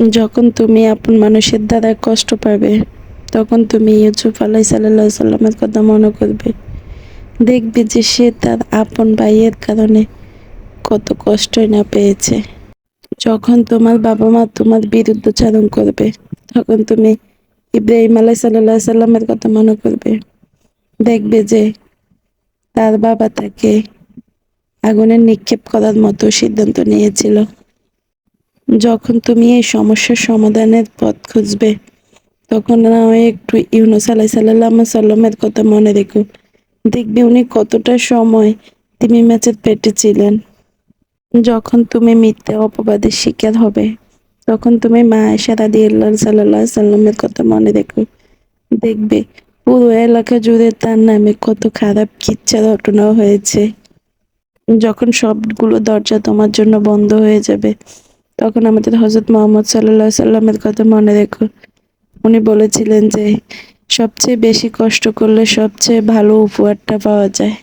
যখন তুমি আপন মানুষের দ্বারা কষ্ট পাবে, তখন তুমি ইউসুফ আলাই সাল্লাহ সাল্লামের কথা মনে করবে। দেখবে যে সে তার আপন ভাইয়ের কারণে কত কষ্টই না পেয়েছে। যখন তোমার বাবা মা তোমার বিরুদ্ধচারণ করবে, তখন তুমি ইব্রাহিম আলাই সাল্লাহ সাল্লামের কথা মনে করবে। দেখবে যে তার বাবা তাকে আগুনে নিক্ষেপ করার মতো সিদ্ধান্ত নিয়েছিল। যখন তুমি এই সমস্যার সমাধানের পথ খুঁজবে, তখন না একটু ইউনুস আলাই সাল্লাম সাল্লামের কথা মনে রেখো। দেখবে উনি কতটা সময় তিনি ম্যাচের পেটে ছিলেন যখন তুমি মিথ্যে অপবাদের শিকার হবে, তখন তুমি মা আয়সা রাদি আল্লাহ সাল্লাহ সাল্লামের কথা মনে রেখো। দেখবে পুরো এলাকা জুড়ে তার নামে কত খারাপ কিচ্ছা ঘটনা হয়েছে। যখন সবগুলো দরজা তোমার জন্য বন্ধ হয়ে যাবে তখন আমাদের হজরত মোহাম্মদ সাল্লাহ সাল্লামের কথা মনে রেখো। উনি বলেছিলেন যে, সবচেয়ে বেশি কষ্ট করলে সবচেয়ে ভালো উপহারটা পাওয়া যায়।